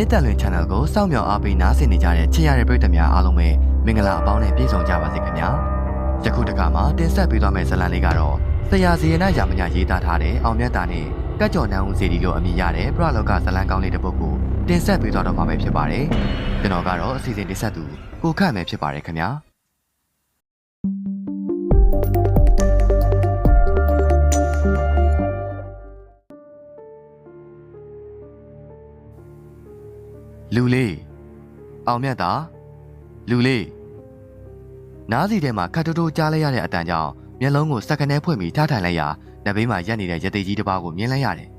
မြစ်တန်လွင် channel ကိုစောင့်မျှော်အားပေးနားဆင်နေကြတဲ့ချစ်ရတဲ့ပရိသတ်များအားလုံးပဲမင်္ဂလာအပေါင်းနဲ့ပြည့်စုံကြပါစေခင်ဗျာယခုတစ်ခါမှာတင်ဆက်ပေးသွားမယ့်ဇာတ်လမ်းလေးကတော့ဆရာစီရနာရာမညာရေးသားထားတဲ့အောင်မြတ်တာနဲ့ကတ်ကြော်နန်းဦးစီဒီလိုအမည်ရတဲ့ပရလောကဇာတ်လမ်းကောင်းလေးတစ်ပုဒ်ကိုတင်ဆက်ပေးသွားတော့မှာပဲဖြစ်ပါတယ်ကျွန်တော်ကတော့အစီအစဉ်တင်ဆက်သူကိုခန့်မယ်ဖြစ်ပါတယ်ခင်ဗျာ လူလေးအောင်မြတ်တာလူလေးနားစီထဲမှာခတ်တိုးတိုးကြားလိုက်ရတဲ့အတန်ကြောင့်မျက်လုံးကိုစက္ကနဲဖွင့်ပြီးထားထိုင်လိုက်ရာနဘေးမှာရက်နေတဲ့ရသေးကြီးတစ်ပါးကိုမြင်လိုက်ရတယ်။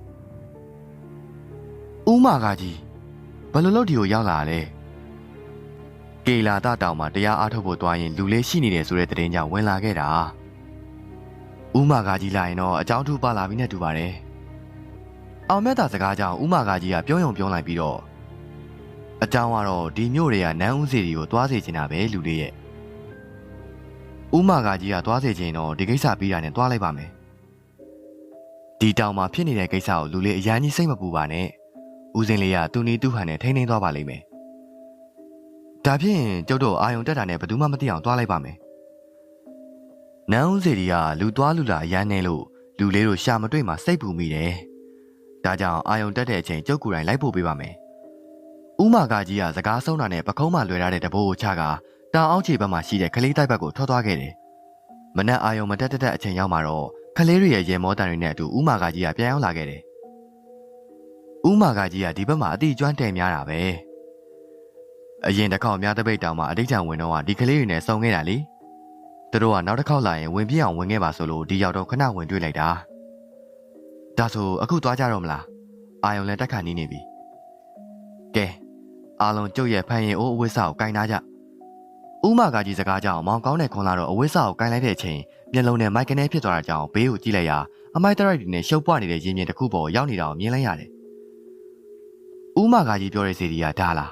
ဦးမာကကြီးဘယ်လိုလုပ်ဒီကိုရောက်လာတာလဲ။ကေလာတတောင်မှာတရားအားထုတ်ဖို့သွားရင်လူလေးရှိနေတယ်ဆိုတဲ့သတင်းကြောင့်ဝင်လာခဲ့တာ။ဦးမာကကြီးလာရင်တော့အကြောင်းထူပါလာပြီနဲ့တူပါတယ်။အောင်မြတ်တာစကားကြောင့်ဦးမာကကြီးကပြောယုံပြောလိုက်ပြီးတော့ အကြောင်းကတော့ဒီမြို့တွေကနန်းဦးစီတွေကိုသွားစေချင်တာပဲလူလေးရဲ့ဥမာကကြီးကသွားစေချင်တော့ဒီကိစ္စပြီးတာနဲ့သွားလိုက်ပါမယ်ဒီတောင်မှာဖြစ်နေတဲ့ကိစ္စကိုလူလေးအရန်ကြီးစိတ်မပူပါနဲ့ဦးစင်းလေးကသူနီသူ့ဟန်နဲ့ထိန်းထိန်းသွားပါလိမ့်မယ်ဒါဖြင့်ကျုပ်တို့အာယုံတက်တာနဲ့ဘယ်သူမှမသိအောင်သွားလိုက်ပါမယ်နန်းဦးစီတွေကလူသွားလူလာအရန်နေလို့လူလေးတို့ရှာမတွေ့မှစိတ်ပူမိတယ်ဒါကြောင့်အာယုံတက်တဲ့အချိန်ကျုပ်ကိုယ်တိုင်လိုက်ပို့ပေးပါမယ် ဥမာကကြီးကစကားဆုံးတာနဲ့ပကုံးမှလွယ်ထားတဲ့တဘိုးကိုချကတောင်အောက်ခြေဘက်မှာရှိတဲ့ကလေးတိုက်ဘက်ကိုထွက်သွားခဲ့တယ်။မနက်အာယုံမတက်တက်အချိန်ရောက်မှာတော့ကလေးတွေရဲ့ရေမောတန်တွေနဲ့အတူဥမာကကြီးကပြန်ရောက်လာခဲ့တယ်။ဥမာကကြီးကဒီဘက်မှာအတိကျွမ်းတယ်များတာပဲ။အရင်တစ်ခေါက်များတပိတ်တောင်မှအဋိဌံဝင်တော့ကဒီကလေးတွေနဲ့စုံခဲ့တာလေ။သူတို့ကနောက်တစ်ခေါက်လာရင်ဝင်ပြအောင်ဝင်ခဲ့ပါဆိုလို့ဒီရောက်တော့ခဏဝင်တွေ့လိုက်တာ။ဒါဆိုအခုသွားကြတော့မလား။အာယုံလည်းတက်ခါနီးနေပြီ။ကဲ အားလုံးကျုပ်ရဲ့ဖန်ရင်အိုးအဝိစာကိုကင်ထားကြ။ဥမာကကြီးစကားကြောင့်မောင်ကောင်းတဲ့ခွန်လာတော့အဝိစာကိုကင်လိုက်တဲ့အချိန်မျက်လုံးနဲ့မိုက်ကနေဖြစ်သွားတာကြောင့်ဘေးကိုကြည့်လိုက်ရာအမိုက်တရိုက်တွေနဲ့ရှုပ်ပွားနေတဲ့ရင်းမြစ်တစ်ခုပေါ်ရောက်နေတာကိုမြင်လိုက်ရတယ်။ဥမာကကြီးပြောတဲ့စီဒီကဒါလား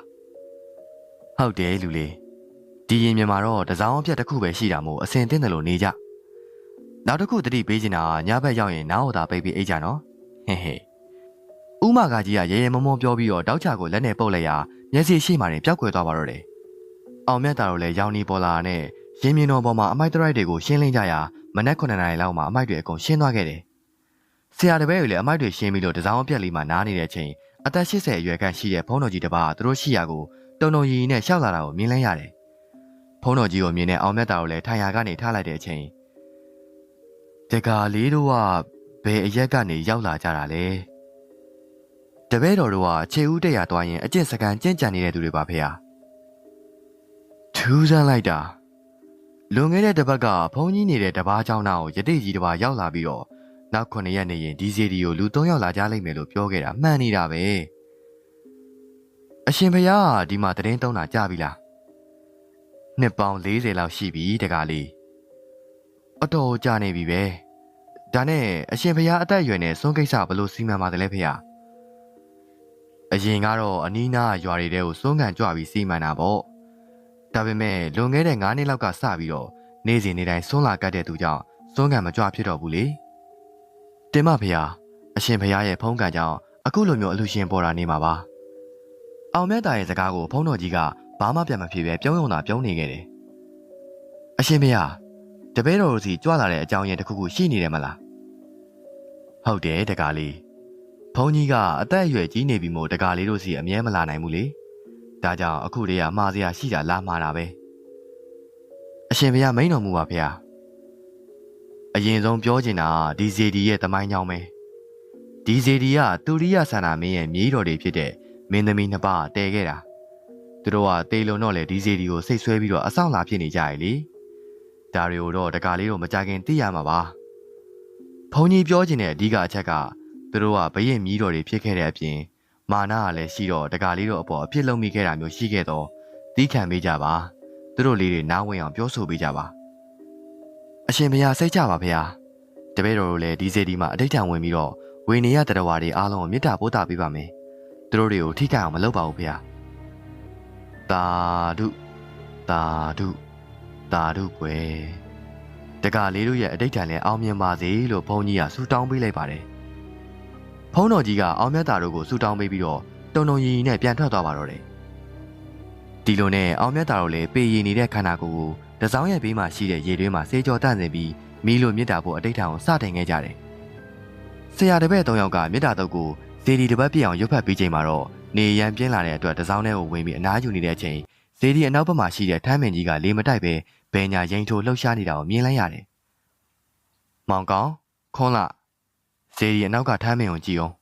။ဟုတ်တယ်လူလေး။ဒီရင်မြင်မှာတော့တစောင်းအပြက်တစ်ခုပဲရှိတာမို့အစင်တင်းတယ်လို့နေကြ။နောက်တစ်ခုတတိပေးချင်တာကညဘက်ရောက်ရင်နားဟောတာပိတ်ပြီးအိတ်ကြနော်။ဟဲ့ဟဲ့။ ဥမာကကြီးကရဲရဲမောမောပြောပြီးတော့တောက်ချကိုလက်နဲ့ပုတ်လိုက်ရာမျက်စိရှိမှတင်ပျောက်ကွယ်သွားပါတော့တယ်။အောင်မြတ်တာတို့လည်းရောင်နေပေါ်လာတဲ့ရင်းမြင်တော်ပေါ်မှာအမိုက်တရိုက်တွေကိုရှင်းလင်းကြရာမနက်9နာရီလောက်မှာအမိုက်တွေအကုန်ရှင်းသွားခဲ့တယ်။ဆရာတပည့်တွေလည်းအမိုက်တွေရှင်းပြီးလို့တစောင်းအပြက်လေးမှနားနေတဲ့အချိန်အသက်80အရွယ်ခန့်ရှိတဲ့ဘုန်းတော်ကြီးတစ်ပါးကသူတို့ရှိရာကိုတုံတုံရီရီနဲ့ရှောက်လာတာကိုမြင်လိုက်ရတယ်။ဘုန်းတော်ကြီးကိုမြင်တဲ့အောင်မြတ်တာတို့လည်းထိုင်ရာကနေထားလိုက်တဲ့အချိန်တကာလေးတို့ကဘယ်အရက်ကနေရောက်လာကြတာလဲ။ တပည့်တော်တို့ကခြေဦးတက်ရသွားရင်အကျင့်စကန်ကြင့်ကြံနေတဲ့သူတွေပါဖေဟာထူးဆန်းလိုက်တာလွန်ခဲ့တဲ့တစ်ပတ်ကဘုန်းကြီးနေတဲ့တပားเจ้าနာကိုယတိကြီးတစ်ပါးရောက်လာပြီးတော့နောက်9ရက်နေရင်ဒီစီဒီကိုလူ3ယောက်လာကြလိမ့်မယ်လို့ပြောခဲ့တာမှန်နေတာပဲအရှင်ဘုရားကဒီမှာတရင်သုံးတာကြပြီလားနှစ်ပေါင်း40လောက်ရှိပြီတကားလေးအတော်ကြာနေပြီပဲဒါနဲ့အရှင်ဘုရားအသက်အရွယ်နဲ့စွန့်ကိစ္စဘလို့စီမံပါတယ်လဲဖေဟာ အရင်ကတော့အနီးနားရွာတွေတဲကိုစွန့်ကန်ကြွပြီးစီမံတာပေါ့ဒါပေမဲ့လွန်ခဲ့တဲ့9နှစ်လောက်ကစပြီးတော့နေ့စဉ်နေ့တိုင်းစွန့်လာကတ်တဲ့သူကြောင့်စွန့်ကန်မကြွဖြစ်တော့ဘူးလေတင်မဖေဟာအရှင်ဖះရဲ့ဖုံးကန်ကြောင့်အခုလိုမျိုးအလူရှင်ပေါ်တာနေမှာပါအောင်မြတ်တာရဲ့စကားကိုဖုံးတော်ကြီးကဘာမှပြန်မဖြစ်ပဲပြုံးယုံတာပြုံးနေခဲ့တယ်အရှင်ဖះတပည့်တော်တို့စီကြွလာတဲ့အကြောင်းရင်းတစ်ခုခုရှိနေတယ်မလားဟုတ်တယ်တကားလေး ဘုန်းကြီးကအသက်အရွယ်ကြီးနေပြီမို့တကားလေးတို့စီအမြဲမလာနိုင်ဘူးလေဒါကြောင့်အခုတည်းကမှားစရာရှိတာလာမှားတာပဲအရှင်ဘုရားမိန်တော်မူပါဖေဟာအရင်ဆုံးပြောချင်တာကဒီဇေဒီရဲ့တမိုင်းကြောင်းပဲဒီဇေဒီကတူရိယဆန္ဒမင်းရဲ့မြေးတော်တွေဖြစ်တဲ့မင်းသမီးနှစ်ပါးတည်ခဲ့တာသူတို့ကတေလုံတော့လေဒီဇေဒီကိုစိတ်ဆွဲပြီးတော့အဆောင်လာဖြစ်နေကြရလေဒါတွေကိုတော့တကားလေးတို့မကြခင်သိရမှာပါဘုန်းကြီးပြောချင်တဲ့အဓိကအချက်က သူတို့ကဘရင်မြီးတော်တွေဖြစ်ခဲ့တဲ့အပြင်မာနကလည်းရှိတော့တကာလေးတို့အပေါ်အဖြစ်လုံးမိခဲ့တာမျိုးရှိခဲ့တော့သီးခံပေးကြပါသူတို့လေးတွေနားဝင်အောင်ပြောဆိုပေးကြပါအရှင်ဘုရားစိတ်ကြပါဗျာတပည့်တော်တို့လည်းဒီစေဒီမှာအဋိဌံဝင်ပြီးတော့ဝေနေရတရဝါတွေအားလုံးကိုမေတ္တာပို့တာပေးပါမယ်သူတို့တွေကိုထိခိုက်အောင်မလုပ်ပါဘူးဗျာတာဓုတာဓုတာဓုကွယ်တကာလေးတို့ရဲ့အဋိဌံလည်းအောင်မြင်ပါစေလို့ဘုန်းကြီးကဆုတောင်းပေးလိုက်ပါတယ် ဖုန်းတော်ကြီးကအောင်မြတ်တာတို့ကိုဆူတောင်းပေးပြီးတော့တတုံတုံရီရီနဲ့ပြန်ထွက်သွားပါတော့တယ်ဒီလိုနဲ့အောင်မြတ်တာတို့လည်းပေရီနေတဲ့ခန္ဓာကိုယ်ကိုတစောင်းရဲ့ဘေးမှာရှိတဲ့ရေတွင်းမှာစေးကြောတန့်စင်ပြီးမီးလိုမြစ်တာဖို့အတိတ်ထံကိုစတင်ခဲ့ကြတယ်ဆရာတပည့်၃ယောက်ကမြစ်တာတော့ကိုဇေဒီတစ်ပတ်ပြည့်အောင်ရွတ်ဖတ်ပြီးချိန်မှာတော့နေရန်ပြင်းလာတဲ့အတွက်တစောင်းထဲကိုဝင်ပြီးအနားယူနေတဲ့အချိန်ဇေဒီအနောက်ဘက်မှာရှိတဲ့ထမ်းမင်ကြီးကလေမတိုက်ပဲဘယ်ညာရင်ထိုးလှုပ်ရှားနေတာကိုမြင်လိုက်ရတယ်။မောင်ကောင်ခွန်းလာ ဇေဒီအနောက်ကထမ်းမင်ကိုကြည့်အောင်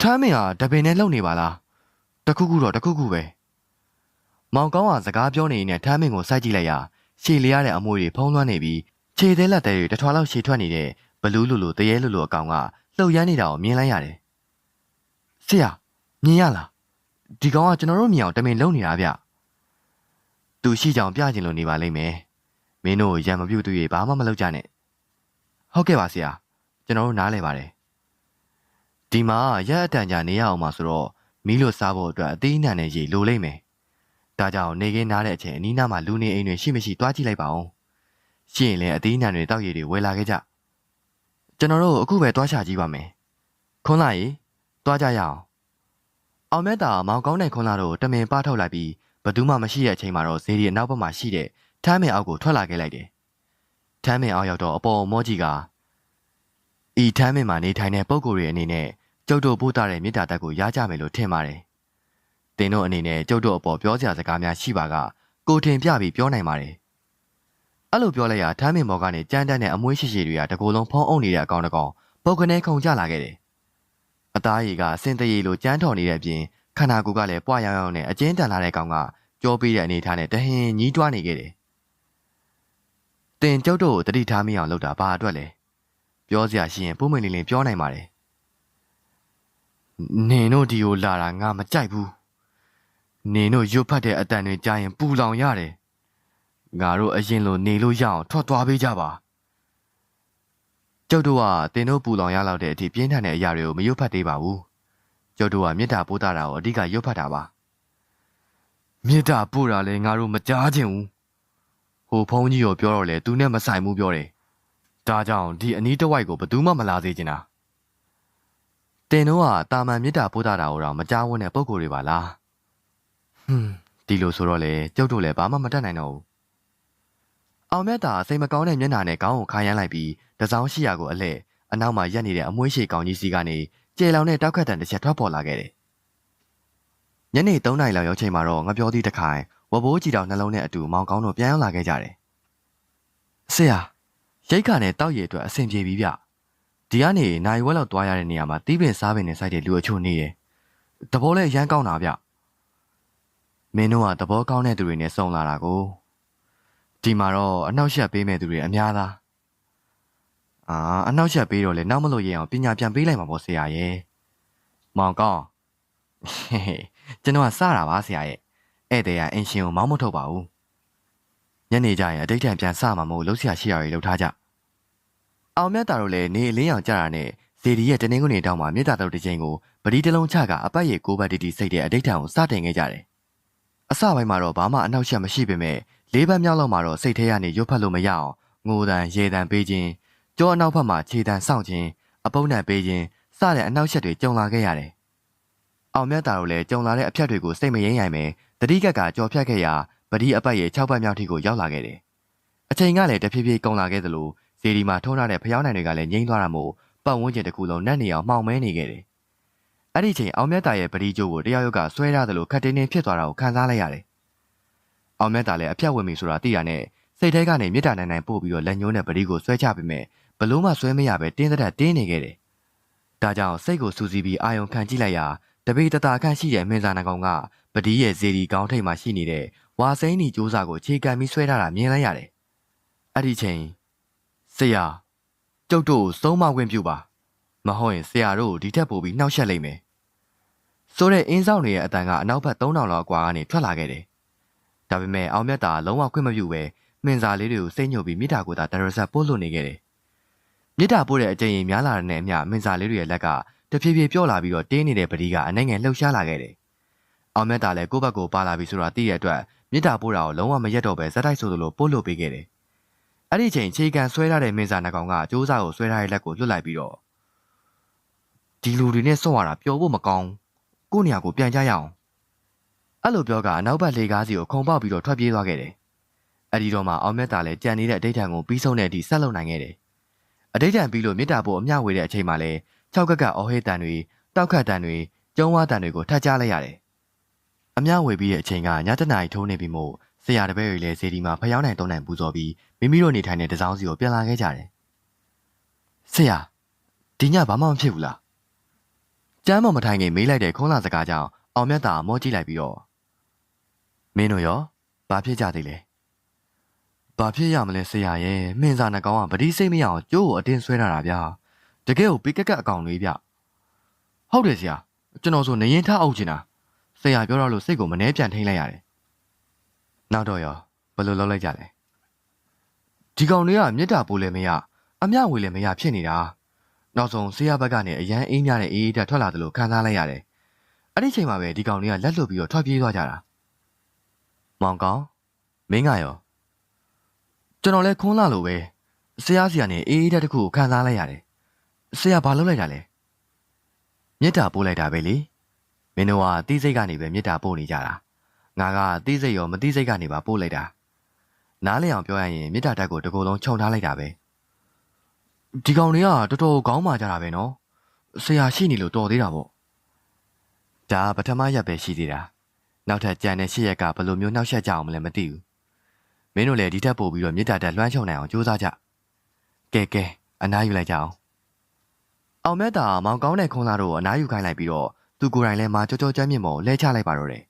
ထမ်းမင်ဟာတပင်နဲ့လှုပ်နေပါလားတခုခုတော့တခုခုပဲမောင်ကောင်ကစကားပြောနေရင်ထမ်းမင်ကိုစိုက်ကြည့်လိုက်ရာရှည်လျားတဲ့အမွှေးတွေဖုံးလွှမ်းနေပြီးခြေသေးလက်သေးတွေတထွာလောက်ရှည်ထွက်နေတဲ့ဘလူးလူလူတရေလူလူအကောင်ကလှုပ်ရမ်းနေတာကိုမြင်လိုက်ရတယ်။ဆရာမြင်ရလားဒီကောင်ကကျွန်တော်တို့မြင်အောင်တမင်လုံနေတာဗျ။သူရှိကြောင်ပြချင်လို့နေပါလိမ့်မယ်။မင်းတို့ရံမပြုတ်သူတွေဘာမှမလုပ်ကြနဲ့။ဟုတ်ကဲ့ပါဆရာ ကျွန်တော်တို့နားလဲပါတယ်။ဒီမှာရက်အတန်ကြာနေရအောင်မှာဆိုတော့မီးလို့စားဖို့အတွက်အသေးအနှံနဲ့ရေလိုလိမ့်မယ်။ဒါကြောင့်နေခင်းနားတဲ့အချိန်အနီးနားမှာလူနေအိမ်တွေရှိမရှိတွားကြည့်လိုက်ပါဦး။ရှိရင်လည်းအသေးအနှံတွေတောက်ရည်တွေဝယ်လာခဲ့ကြ။ကျွန်တော်တို့အခုပဲတွားချကြည့်ပါမယ်။ခွန်းလာရေတွားကြရအောင်။အောင်မြတ်တာမောင်ကောင်းတဲ့ခွန်းလာတို့တမင်ပါထုတ်လိုက်ပြီးဘသူမှမရှိတဲ့အချိန်မှာတော့ဇေဒီအနောက်ဘက်မှာရှိတဲ့ထမ်းမင်အောက်ကိုထွက်လာခဲ့လိုက်တယ်။ထမ်းမင်အောက်ရောက်တော့အပေါ်မောကြီးက ဤထမ်းမင်မှာနေထိုင်တဲ့ပုံကိုယ်တွေအနေနဲ့ကျုပ်တို့ပို့တာတဲ့မေတ္တာတက်ကိုရားကြမယ်လို့ထင်ပါတယ်။တင်တို့အနေနဲ့ကျုပ်တို့အပေါ်ပြောစရာစကားများရှိပါကကိုထင်ပြပြီးပြောနိုင်ပါတယ်။အဲ့လိုပြောလိုက်ရထမ်းမင်ဘော်ကနေကြမ်းတမ်းတဲ့အမွှေးရှိရှိတွေကတကူလုံးဖုံးအုပ်နေတဲ့အကောင်တကောင်ပုတ်ကနေခုန်ကျလာခဲ့တယ်။အသားရည်ကအစင်တရည်လိုကြမ်းထော်နေတဲ့အပြင်ခန္ဓာကိုယ်ကလည်းပွားရောင်ရောင်နဲ့အကျဉ်းတန်လာတဲ့ကောင်ကကြောပေးတဲ့အနေထားနဲ့တဟင်ညီးတွားနေခဲ့တယ်။တင်ကျုပ်တို့ကိုတတိထားမိအောင်လုပ်တာဘာအတွက်လဲ။ ပြောစရာရှိရင်ပုံမလင်းလင်းပြောနိုင်ပါတယ်။နင်တို့ဒီကိုလာတာငါမကြိုက်ဘူး။နင်တို့ရွတ်ဖတ်တဲ့အတန်တွေကြားရင်ပူလောင်ရတယ်။ငါတို့အရင်လိုနေလို့ရအောင်ထွက်သွားပေးကြပါ။ကျုပ်တို့ကတင်တို့ပူလောင်ရလောက်တဲ့အထိပြင်းထန်တဲ့အရာတွေကိုမရွတ်ဖတ်သေးပါဘူး။ကျုပ်တို့ကမေတ္တာပို့တာကိုအဓိကရွတ်ဖတ်တာပါ။မေတ္တာပို့တာလည်းငါတို့မကြားချင်ဘူး။ဟိုဖုန်းကြီးကိုပြောတော့လေသူနဲ့မဆိုင်ဘူးပြောတယ်။ ဒါကြောင့်ဒီအနီးတစ်ဝိုက်ကိုဘယ်သူမှမလာစေချင်တာ။တင်တို့ကတာမန်မေတ္တာပို့တာကိုတော့မကြားဝန်းတဲ့ပုံကိုယ်တွေပါလား။ဟွန်းဒီလိုဆိုတော့လေကျုပ်တို့လည်းဘာမှမတတ်နိုင်တော့ဘူး။အောင်မြတ်တာစိတ်မကောင်းတဲ့မျက်နှာနဲ့ခေါင်းကိုခါရမ်းလိုက်ပြီးတစောင်းရှိရာကိုအလှဲ့အနောက်မှာရက်နေတဲ့အမွှေးရှိကောင်ကြီးစီကနေကျေလောင်တဲ့တောက်ခတ်တန်တစ်ချက်ထွက်ပေါ်လာခဲ့တယ်။ညနေ3နာရီလောက်ရောက်ချိန်မှာတော့ငပြောသည့်တစ်ခိုင်ဝဘိုးကြည်တော်နှလုံးနဲ့အတူမောင်ကောင်းတို့ပြန်ရောက်လာခဲ့ကြတယ်။ဆရာ ရိတ်ခါနဲ့တောက်ရည်အတွက်အဆင်ပြေပြီဗျ။ဒီကနေနိုင်ဝက်လောက်သွားရတဲ့နေရာမှာတီးပင်စားပင်နဲ့စိုက်တဲ့လူအချို့နေတယ်။တဘောလဲရမ်းကောင်းတာဗျ။မင်းတို့ကတဘောကောင်းတဲ့သူတွေနဲ့စုံလာတာကိုဒီမှာတော့အနှောက်ယှက်ပေးမဲ့သူတွေအများသား။အာအနှောက်ယှက်ပေးတော့လေနောက်မလို့ရအောင်ပညာပြန်ပေးလိုက်မှာပေါ့ဆရာရဲ့။မောင်ကောင်းဟေးဟေးကျွန်တော်ကစတာပါဆရာရဲ့။ဧည့်သည်ကအင်ရှင်ကိုမောင်းမထုတ်ပါဘူး။ ညနေကျရင်အတိတ်ထံပြန်စမှာမို့လှုပ်ရှားရှိရတွေလှုပ်ထားကြ။အောင်မြတ်တာတို့လည်းနေအလင်းရောင်ကြတာနဲ့ဇေဒီရဲ့တနင်္ဂနွေတောင်မှာမြေတာတော်တစ်ချိန်ကိုပတိတလုံးချကအပတ်ရည်ကိုဘတ်တီတီစိတ်တဲ့အတိတ်ထံကိုစတင်ခဲ့ကြတယ်။အစပိုင်းမှာတော့ဘာမှအနှောက်အယှက်မရှိပေမဲ့လေးပတ်မြောက်လောက်မှာတော့စိတ်ထဲကနေရွတ်ဖတ်လို့မရအောင်ငိုတန်ရေတန်ပေးခြင်းကြောအနောက်ဘက်မှာခြေတန်စောင့်ခြင်းအပုံးတန်ပေးခြင်းစတဲ့အနှောက်အယှက်တွေကြုံလာခဲ့ရတယ်။အောင်မြတ်တာတို့လည်းကြုံလာတဲ့အဖြတ်တွေကိုစိတ်မရင်းရိုင်ပဲတတိကက်ကကြော်ဖြတ်ခဲ့ရာ ပတိအပတ်ရဲ့6ပတ်မြောက်ထိကိုရောက်လာခဲ့တယ်။အချိန်ကလည်းတဖြည်းဖြည်းကုန်လာခဲ့သလိုဇေဒီမှာထုံးထားတဲ့ဖျောင်းနိုင်တွေကလည်းငြိမ်းသွားတာမို့ပတ်ဝန်းကျင်တစ်ခုလုံးနတ်နေအောင်မှောင်မဲနေခဲ့တယ်။အဲ့ဒီချိန်အောင်မြတ်တာရဲ့ပတိကျိုးကိုတရားရုပ်ကဆွဲထားသလိုခတ်တင်းတင်းဖြစ်သွားတာကိုခံစားလိုက်ရတယ်။အောင်မြတ်တာလည်းအဖြတ်ဝင်ပြီဆိုတာသိရနဲ့စိတ်ထဲကနေမေတ္တာနိုင်နိုင်ပို့ပြီးတော့လက်ညှိုးနဲ့ပတိကိုဆွဲချပေးမယ်ဘလို့မှဆွဲမရပဲတင်းသက်တင်းနေခဲ့တယ်။ဒါကြောင့်စိတ်ကိုစူးစီးပြီးအာယုံခံကြည့်လိုက်ရာတပိတတာခန့်ရှိတဲ့မင်းစားနှကောင်ကပတိရဲ့ဇေဒီကောင်းထိတ်မှာရှိနေတဲ့ ဝါစိမ့်နီစူးစာကိုခြေကန်ပြီးဆွဲထားတာမြင်လိုက်ရတယ်။အဲ့ဒီချိန်ဆရာကျုပ်တို့သုံးမခွင့်ပြုပါမဟုတ်ရင်ဆရာတို့ဒီထက်ပိုပြီးနှောက်ယှက်လိမ့်မယ်ဆိုတဲ့အင်းဆောင်တွေရဲ့အတန်ကအနောက်ဘက်3000လောက်အကွာကနေထွက်လာခဲ့တယ်ဒါပေမဲ့အောင်မြတ်တာလုံးဝခွင့်မပြုပဲမင်းစားလေးတွေကိုစိတ်ညှို့ပြီးမိတာကိုသာတရဆက်ပို့လို့နေခဲ့တယ်မြစ်တာပို့တဲ့အကြိမ်ရင်များလာတဲ့အမျှမင်းစားလေးတွေရဲ့လက်ကတဖြည်းဖြည်းပြော့လာပြီးတော့တင်းနေတဲ့ပတိကအနိုင်ငယ်လှုပ်ရှားလာခဲ့တယ်အောင်မြတ်တာလည်းကိုယ့်ဘက်ကိုပါလာပြီဆိုတာသိရတဲ့အတွက် မြစ်တာပို့တာကိုလုံးဝမရက်တော့ပဲဇက်တိုက်ဆိုသလိုပို့လို့ပေးခဲ့တယ်အဲ့ဒီချိန်ခြေကန်ဆွဲထားတဲ့မင်းစားနှကောင်ကစူးစားကိုဆွဲထားတဲ့လက်ကိုလွတ်လိုက်ပြီးတော့ဒီလူတွေနဲ့ဆော့ရတာပျော်ဖို့မကောင်းကိုယ့်နေရာကိုပြန်ကြရအောင်အဲ့လိုပြောကအနောက်ဘက်လေကားစီကိုခုံပေါက်ပြီးတော့ထွက်ပြေးသွားခဲ့တယ်အဲ့ဒီတော့မှအောင်မြတ်တာလည်းကြံနေတဲ့အဋိဌံကိုပြီးဆုံးတဲ့အထိဆက်လုပ်နိုင်ခဲ့တယ်အဋိဌံပြီးလို့မေတ္တာပို့အမျှဝေတဲ့အချိန်မှလည်း၆ကက်ကအော်ဟေးတန်တွေတောက်ခတ်တန်တွေကျုံးဝါတန်တွေကိုထပ်ကြားလိုက်ရတယ် အမျှဝေပြီးတဲ့အချိန်ကညတနာရီထိုးနေပြီမို့ဆရာတပည့်တွေလည်းဇေဒီမှာဖျောင်းနိုင်တုံးနိုင်ပူဇော်ပြီးမိမိတို့နေထိုင်တဲ့တစောင်းစီကိုပြန်လာခဲ့ကြတယ်ဆရာဒီညဘာမှမဖြစ်ဘူးလားကျမ်းမမထိုင်ခင်မေးလိုက်တဲ့ခုံးလာစကားကြောင့်အောင်မြတ်တာမောကြည့်လိုက်ပြီးတော့မင်းတို့ရောဘာဖြစ်ကြသေးလဲဘာဖြစ်ရမလဲဆရာရဲ့မင်းစာနှကောင်ကဗတိစိတ်မရအောင်ကျိုးကိုအတင်းဆွဲထားတာဗျာတကယ်ကိုပိကက်ကက်အကောင်လေးဗျဟုတ်တယ်ဆရာကျွန်တော်ဆိုနေရင်ထားအုပ်ချင်တာ ဆရာပြောတော့လို့စိတ်ကိုမနှဲပြန်ထိန်လိုက်ရတယ်နောက်တော့ရောဘယ်လိုလုပ်လိုက်ကြလဲဒီကောင်တွေကမြစ်တာပိုးလည်းမရအမျှဝေလည်းမရဖြစ်နေတာနောက်ဆုံးဆရာဘက်ကနေအရန်အေးမြတဲ့အေးအေးတက်ထွက်လာတယ်လို့ခံစားလိုက်ရတယ်အဲ့ဒီချိန်မှာပဲဒီကောင်တွေကလက်လွတ်ပြီးတော့ထွက်ပြေးသွားကြတာမောင်ကောင်မင်းကရောကျွန်တော်လည်းခွန်းလာလို့ပဲဆရာစီကနေအေးအေးတက်တစ်ခုကိုခံစားလိုက်ရတယ်ဆရာဘာလုပ်လိုက်တာလဲမြစ်တာပို့လိုက်တာပဲလေ မင်းတို့ကတီးစိတ်ကနေပဲမြစ်တာပို့နေကြတာငါကတီးစိတ်ရောမတီးစိတ်ကနေပါပို့လိုက်တာနားလည်အောင်ပြောရရင်မြစ်တာတက်ကိုတကူလုံးခြုံထားလိုက်တာပဲဒီကောင်တွေကတော်တော်ကောင်းမှကြတာပဲနော်ဆရာရှိနေလို့တော်သေးတာပေါ့ဒါပထမရက်ပဲရှိသေးတာနောက်ထပ်ကြံတဲ့ရှစ်ရက်ကဘယ်လိုမျိုးနှောက်ယှက်ကြအောင်မလဲမသိဘူးမင်းတို့လည်းဒီထက်ပို့ပြီးတော့မြစ်တာတက်လွှမ်းချုံနိုင်အောင်ကြိုးစားကြကဲကဲအနားယူလိုက်ကြအောင်အောင်မြတ်တာမောင်ကောင်းတဲ့ခွန်လာတို့ကိုအနားယူခိုင်းလိုက်ပြီးတော့ သူကိုယ်တိုင်လည်းမာကြောကြောကြမ်းမြင့်မော်လဲချလိုက်ပါတော့တယ်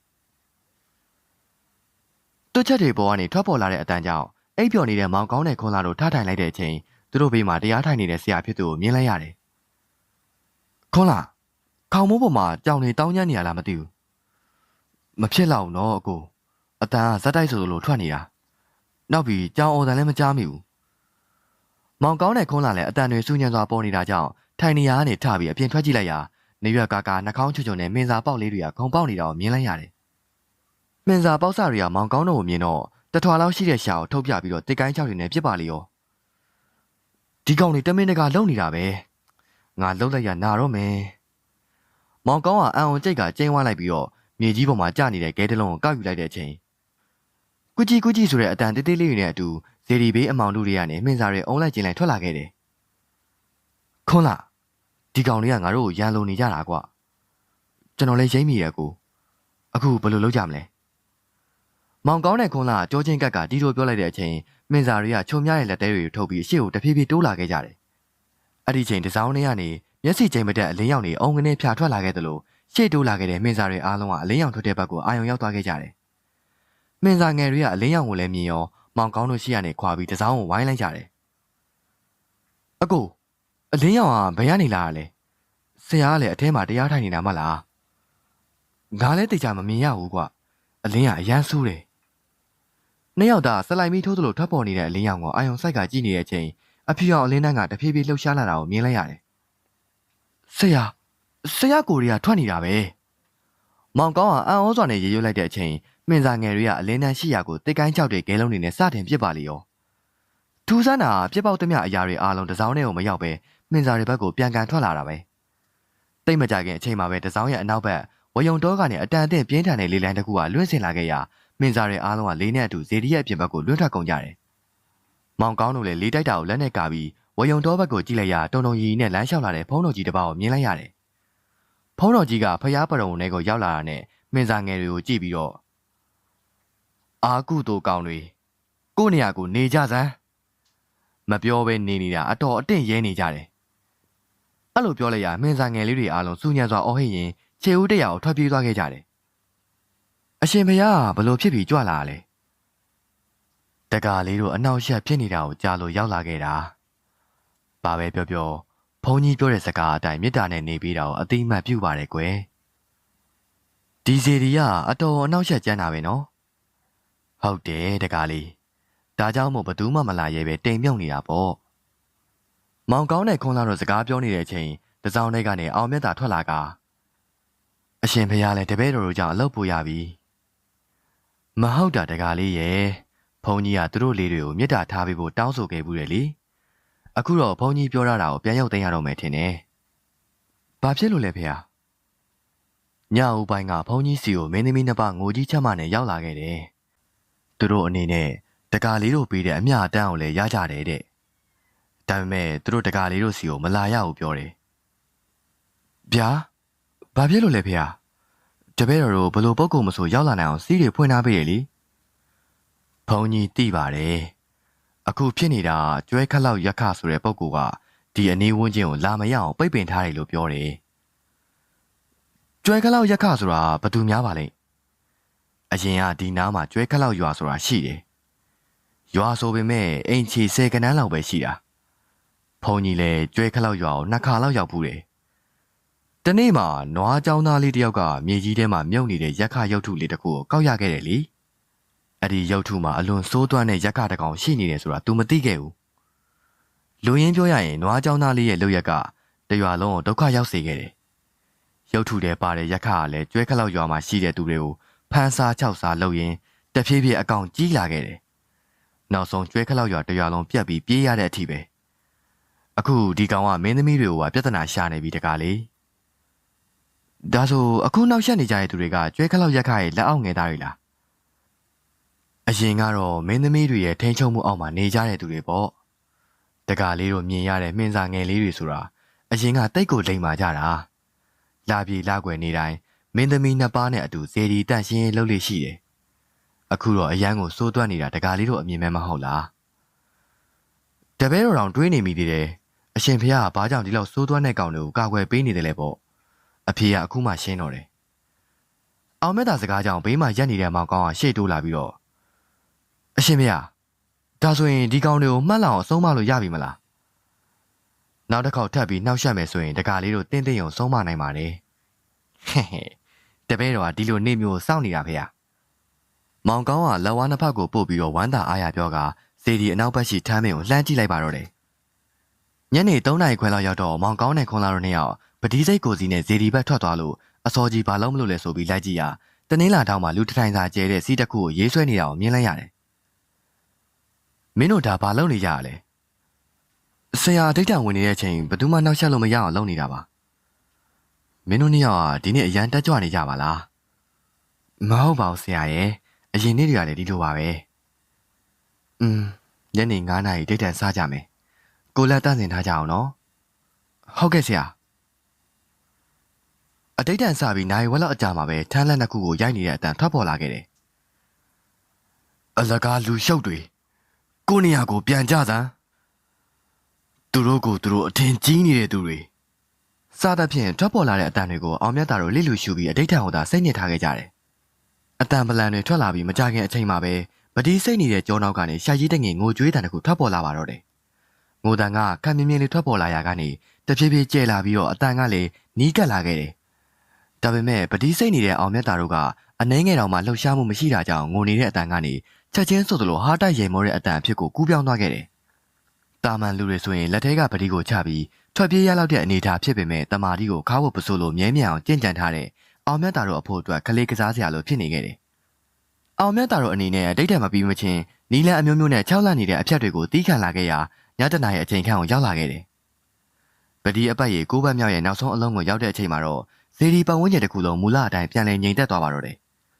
တွက်ချက်တွေပေါ်ကနေထွက်ပေါ်လာတဲ့အတန်းကြောင့်အိပ်ပျော်နေတဲ့မောင်ကောင်းတဲ့ခွန်လာတို့ထားထိုင်လိုက်တဲ့အချိန်သူတို့ဘေးမှာတရားထိုင်နေတဲ့ဆရာဖြစ်သူကိုမြင်လိုက်ရတယ်ခွန်လာခေါင်းမိုးပေါ်မှာကြောင်နေတောင်းညံ့နေရလားမသိဘူးမဖြစ်တော့ဘူးနော်အကိုအတန်းကဇက်တိုက်ဆိုလိုထွက်နေတာနောက်ပြီးကြောင်အော်တန်လည်းမကြားမိဘူးမောင်ကောင်းတဲ့ခွန်လာလည်းအတန်တွေစူးညံစွာပေါ်နေတာကြောင့်ထိုင်နေရကနေထပြီးအပြင်ထွက်ကြည့်လိုက်ရာ နေရွက်ကာကာနှာခေါင်းချွတ်ချွတ်နဲ့မင်းစာပေါက်လေးတွေကခုံပေါက်နေတာကိုမြင်လိုက်ရတယ်။မင်းစာပေါက်စတွေကမောင်ကောင်းတို့ကိုမြင်တော့တထွာလောက်ရှိတဲ့ရှာကိုထုတ်ပြပြီးတော့တစ်ကိုင်းချောက်တွေနဲ့ပြစ်ပါလေရော။ဒီကောင်တွေတမင်းတကာလုံနေတာပဲ။ငါလှုပ်လိုက်ရနာတော့မယ်။မောင်ကောင်းကအံအောင်ကြိတ်ကကျင်းဝါလိုက်ပြီးတော့မြေကြီးပေါ်မှာကျနေတဲ့ခဲတလုံးကိုကောက်ယူလိုက်တဲ့အချိန်ကုကြီးကုကြီးဆိုတဲ့အတန်တေးသေးလေးတွေနဲ့အတူဇေဒီဘေးအမောင်တို့တွေကနေမင်းစာတွေအုံးလိုက်ကျင်းလိုက်ထွက်လာခဲ့တယ်။ခွန်းလာ ဒီကောင်တွေကငါတို့ကိုရန်လုံနေကြတာကွကျွန်တော်လည်းရိမ့်မိရကိုအခုဘယ်လိုလုပ်ကြမလဲမောင်ကောင်းတဲ့ခွန်လာကြောချင်းကက်ကတီတိုပြောလိုက်တဲ့အချိန်မင်းစာတွေကချုံမြတဲ့လက်တဲတွေကိုထုတ်ပြီးရှေ့ကိုတဖြည်းဖြည်းတိုးလာခဲ့ကြတယ်အဲ့ဒီချိန်တစောင်းထဲကနေမျက်စိချိန်မတက်အလင်းရောင်တွေအုံငနဲ့ဖြာထွက်လာခဲ့သလိုရှေ့တိုးလာခဲ့တဲ့မင်းစာတွေအားလုံးကအလင်းရောင်ထွက်တဲ့ဘက်ကိုအာရုံရောက်သွားခဲ့ကြတယ်မင်းစာငယ်တွေကအလင်းရောင်ကိုလည်းမြင်ရောမောင်ကောင်းတို့ရှိရနေခွာပြီးတစောင်းကိုဝိုင်းလိုက်ကြတယ်အကို အလင်းရောင်ကဘယ်ကနေလာတာလဲဆရာကလည်းအထဲမှာတရားထိုင်နေတာမလားငါလည်းတိတ်ကြမမြင်ရဘူးကွအလင်းကအရန်ဆိုးတယ်နှစ်ယောက်သားဆလိုက်မီထိုးသလိုထွက်ပေါ်နေတဲ့အလင်းရောင်ကိုအာယုံဆိုင်ကကြည့်နေတဲ့အချိန်အဖြူရောင်အလင်းတန်းကတဖြည်းဖြည်းလှုပ်ရှားလာတာကိုမြင်လိုက်ရတယ်ဆရာဆရာကိုရီးယားထွက်နေတာပဲမောင်ကောင်းကအံ့ဩစွာနဲ့ရေရွတ်လိုက်တဲ့အချိန်မင်းစားငယ်တွေကအလင်းတန်းရှိရာကိုတစ်ကိုင်းကြောက်တဲ့ဂဲလုံးတွေနဲ့စတင်ပြစ်ပါလေရောထူးဆန်းတာပြစ်ပေါက်သမျှအရာတွေအားလုံးတစောင်းနဲ့ကိုမရောက်ပဲ မင်းစားတွေဘက်ကိုပြန်ကန်ထွက်လာတာပဲတိတ်မကြခင်အချိန်မှာပဲတစောင်းရဲ့အနောက်ဘက်ဝယုံတောကနေအတန်အသင့်ပြင်းထန်တဲ့လေလိုင်းတစ်ခုကလွင့်စင်လာခဲ့ရာမင်းစားတွေအားလုံးကလေးနဲ့အတူဇေဒီရဲ့အပြင်ဘက်ကိုလွင့်ထွက်ကုန်ကြတယ်။မောင်ကောင်းတို့လည်းလေးတိုက်တာကိုလက်နဲ့ကာပြီးဝယုံတောဘက်ကိုကြည့်လိုက်ရာတုံတုံရီနဲ့လမ်းလျှောက်လာတဲ့ဖုံးတော်ကြီးတစ်ပါးကိုမြင်လိုက်ရတယ်။ဖုံးတော်ကြီးကဖျားပရုံထဲကိုရောက်လာတာနဲ့မင်းစားငယ်တွေကိုကြည့်ပြီးတော့အာကုတို့ကောင်းတွေကိုနေရာကိုနေကြစမ်းမပြောဘဲနေနေတာအတော်အတင့်ရဲနေကြတယ် အဲ့လိုပြောလိုက်ရမင်းစားငယ်လေးတွေအားလုံးစူညံစွာအော်ဟစ်ရင်ခြေဦးတရာကိုထွက်ပြေးသွားခဲ့ကြတယ်အရှင်ဘုရားဘလို့ဖြစ်ပြီးကြွလာလဲတကာလေးတို့အနောက်ရှက်ဖြစ်နေတာကိုကြားလို့ရောက်လာခဲ့တာဘာပဲပြောပြောဘုန်းကြီးပြောတဲ့စကားအတိုင်းမေတ္တာနဲ့နေပြီးတာကိုအတိအမှတ်ပြုပါတယ်ကွယ်ဒီစီရီကအတော်အနောက်ရှက်ကျန်းတာပဲနော်ဟုတ်တယ်တကာလေးဒါကြောင့်မို့ဘသူမှမလာရဲပဲတိမ်မြုပ်နေတာပေါ့ မောင်ကောင်းတဲ့ခွန်လာတို့စကားပြောနေတဲ့အချိန်တစောင်းတွေကနေအောင်မြတ်တာထွက်လာကအရှင်ဖះလည်းတပည့်တော်တို့ကြောင့်အလုပ်ပို့ရပြီမဟုတ်တာတကားလေးရဲ့ဘုန်းကြီးကသူတို့လေးတွေကိုမေတ္တာထားပေးဖို့တောင်းဆိုခဲ့ဘူးတယ်လေအခုတော့ဘုန်းကြီးပြောရတာကိုပြန်ရောက်သိမ်းရတော့မယ်ထင်တယ်ဘာဖြစ်လို့လဲဖះညညဦးပိုင်းကဘုန်းကြီးစီကိုမင်းသမီးနှစ်ပါးငိုကြီးချက်မှနဲ့ရောက်လာခဲ့တယ်။သူတို့အနေနဲ့တကာလေးတို့ပေးတဲ့အမျှအတန်းကိုလည်းရကြတယ်တဲ့။ ဒါပေမဲ့သူတို့တကာလေးတို့စီကိုမလာရဘူးပြောတယ်။ဗျာဘာဖြစ်လို့လဲဖေ။တပည့်တော်တို့ဘလို့ပုတ်ကုန်မဆိုရောက်လာနိုင်အောင်စီးတွေဖွင့်ထားပေးရလေ။ဘုန်းကြီးသိပါတယ်။အခုဖြစ်နေတာကျွဲခက်လောက်ရက်ခဆိုတဲ့ပုတ်ကူကဒီအနေဝန်းကျင်ကိုလာမရအောင်ပိတ်ပင်ထားတယ်လို့ပြောတယ်။ကျွဲခက်လောက်ရက်ခဆိုတာဘယ်သူများပါလဲ။အရင်ကဒီနားမှာကျွဲခက်လောက်ရွာဆိုတာရှိတယ်။ရွာဆိုပေမဲ့အိမ်ချီဆယ်ကနန်းလောက်ပဲရှိတာ။ ဖုန်ကြီးလည်းကျွဲခလောက်ရွာအောင်နှစ်ခါလောက်ရောက်ဘူးတယ်။တနေ့မှနွားចောင်းသားလေးတယောက်ကမြေကြီးထဲမှာမြုပ်နေတဲ့ရက်ခရုပ်ထုလေးတစ်ခုကိုကောက်ရခဲ့တယ်လေ။အဲ့ဒီရုပ်ထုမှာအလွန်ဆိုးသွမ်းတဲ့ရက်ခတစ်ကောင်ရှိနေတယ်ဆိုတာ तू မသိခဲ့ဘူး။လူရင်းပြောရရင်နွားចောင်းသားလေးရဲ့လုပ်ရက်ကတရွာလုံးကိုဒုက္ခရောက်စေခဲ့တယ်။ရုပ်ထုထဲပါတဲ့ရက်ခကလည်းကျွဲခလောက်ရွာမှာရှိတဲ့သူတွေကိုဖန်စားခြောက်စားလုပ်ရင်းတဖြည်းဖြည်းအကောင်ကြီးလာခဲ့တယ်။နောက်ဆုံးကျွဲခလောက်ရွာတရွာလုံးပြတ်ပြီးပြေးရတဲ့အထိပဲ။ အခုဒီကောင်ကမင်းသမီးတွေကိုပါပြဿနာရှာနေပြီတကားလေ။ဒါဆိုအခုနောက်ဆက်နေကြတဲ့သူတွေကကျွဲခက်လောက်ရက်ခရဲ့လက်အောက်ငယ်သားတွေလား။အရင်ကတော့မင်းသမီးတွေရဲ့ထိန်ချုံမှုအောက်မှာနေကြတဲ့သူတွေပေါ့။တကားလေးတို့မြင်ရတဲ့မှင်စာငယ်လေးတွေဆိုတာအရင်ကတိတ်ကိုလိမ်မာကြတာ။လာပြေလာွယ်နေတိုင်းမင်းသမီးနှစ်ပါးနဲ့အတူဇေဒီတန့်ရှင်းရေးလုပ်လို့ရှိတယ်။အခုတော့အရန်ကိုစိုးသွက်နေတာတကားလေးတို့အမြင်မဲမဟုတ်လား။တပည့်တော်တောင်တွေးနေမိသေးတယ်။ အရှင်ဖះကဘာကြောင့်ဒီလောက်စိုးသွက်တဲ့ကောင်တွေကိုကာကွယ်ပေးနေတယ်လဲပေါ့။အဖေကအခုမှရှင်းတော့တယ်။အောင်မဲ့တာစကားကြောင့်ဘေးမှာရက်နေတဲ့မောင်ကောင်ကရှေ့တိုးလာပြီးတော့အရှင်ဖះဒါဆိုရင်ဒီကောင်တွေကိုမှတ်လောက်အောင်ဆုံးမလို့ရပြီမလား။နောက်တစ်ခေါက်ထပ်ပြီးနှောက်ယှက်မယ်ဆိုရင်တကားလေးတို့တင်းတင်းုံဆုံးမနိုင်ပါနဲ့။ဟဲ့ဟဲ့တပည့်တော်ကဒီလိုနေမျိုးစောင့်နေတာဖေ။မောင်ကောင်းကလက်ဝါးနှစ်ဖက်ကိုပို့ပြီးတော့ဝမ်းသာအားရပြောကစေဒီအနောက်ဘက်ရှိထမ်းမင်းကိုလှမ်းကြည့်လိုက်ပါတော့တယ်။ ညနေ3နာရီခွဲလောက်ရောက်တော့မောင်ကောင်းနဲ့ခွန်လာတို့နှစ်ယောက်ပတိစိတ်ကိုစီနဲ့ဇေဒီဘက်ထွက်သွားလို့အစောကြီးဘာလို့မလို့လဲဆိုပြီးလိုက်ကြည့်ရတနင်္လာတောင်မှာလူတထိုင်စာကျဲတဲ့စီးတစ်ခုကိုရေးဆွဲနေတာကိုမြင်လိုက်ရတယ်။မင်းတို့ဒါဘာလုပ်နေကြရလဲ။ဆရာအဋိဌာဝင်နေတဲ့အချိန်ဘယ်သူမှနောက်ဆက်လို့မရအောင်လုပ်နေတာပါ။မင်းတို့နှစ်ယောက်ကဒီနေ့အရန်တက်ကြွနေကြပါလား။မဟုတ်ပါဘူးဆရာရဲ့အရင်နေ့တွေကလည်းဒီလိုပါပဲ။อืมညနေ9နာရီဒိတ်တန်စားကြမယ်။ ကိုလက်တန့်စင်ထားကြအောင်နော်။ဟုတ်ကဲ့ဆရာ။အတိတ်တန်စပြီးနိုင်ဝက်လောက်အကြာမှာပဲထန်းလက်နှစ်ခုကိုရိုက်နေတဲ့အတန်ထွက်ပေါ်လာခဲ့တယ်။အလကားလူရှုပ်တွေကိုနေရာကိုပြန်ကြစမ်း။သူတို့ကိုသူတို့အထင်ကြီးနေတဲ့သူတွေစားသဖြင့်ထွက်ပေါ်လာတဲ့အတန်တွေကိုအောင်မြတ်တာတို့လိလူရှူပြီးအတိတ်ထံဟောတာစိတ်ညစ်ထားခဲ့ကြတယ်။အတန်ပလန်တွေထွက်လာပြီးမကြခင်အချိန်မှာပဲပတိစိတ်နေတဲ့ကြောနောက်ကနေရှာကြီးတငင်ငိုကြွေးတန်တစ်ခုထွက်ပေါ်လာပါတော့တယ်။ ငိုတန်ကခက်မြင်းမြင်းလေးထွက်ပေါ်လာရာကနေတဖြည်းဖြည်းကျဲလာပြီးတော့အတန်ကလည်းနီးကပ်လာခဲ့တယ်။ဒါပေမဲ့ပတိစိတ်နေတဲ့အောင်မြတ်တာတို့ကအနှဲငယ်တော်မှလှုပ်ရှားမှုမရှိတာကြောင့်ငိုနေတဲ့အတန်ကနေချက်ချင်းဆိုသလိုဟာတိုက်ရိမ်မောတဲ့အတန်အဖြစ်ကိုကူးပြောင်းသွားခဲ့တယ်။တာမန်လူတွေဆိုရင်လက်ထဲကပတိကိုချပြီးထွက်ပြေးရလောက်တဲ့အနေအထားဖြစ်ပေမဲ့တမာတိကိုခါဝတ်ပစိုးလိုမြဲမြံအောင်ကြင်ကြံထားတဲ့အောင်မြတ်တာတို့အဖို့အတွက်ကလေးကစားစရာလိုဖြစ်နေခဲ့တယ်။အောင်မြတ်တာတို့အနေနဲ့အတိတ်တမပြီးမချင်းနီလန်အမျိုးမျိုးနဲ့ခြောက်လန့်နေတဲ့အဖြတ်တွေကိုတီးခံလာခဲ့ရာ ညတနာရဲ့အချိန်ခန့်ကိုရောက်လာခဲ့တယ်။ပဒီအပတ်ရေကိုးဘတ်မြောက်ရဲ့နောက်ဆုံးအလုံးကိုရောက်တဲ့အချိန်မှာတော့ဇေဒီပတ်ဝန်းကျင်တစ်ခုလုံးမူလအတိုင်းပြန်လည်ငြိမ်သက်သွားပါတော့တယ်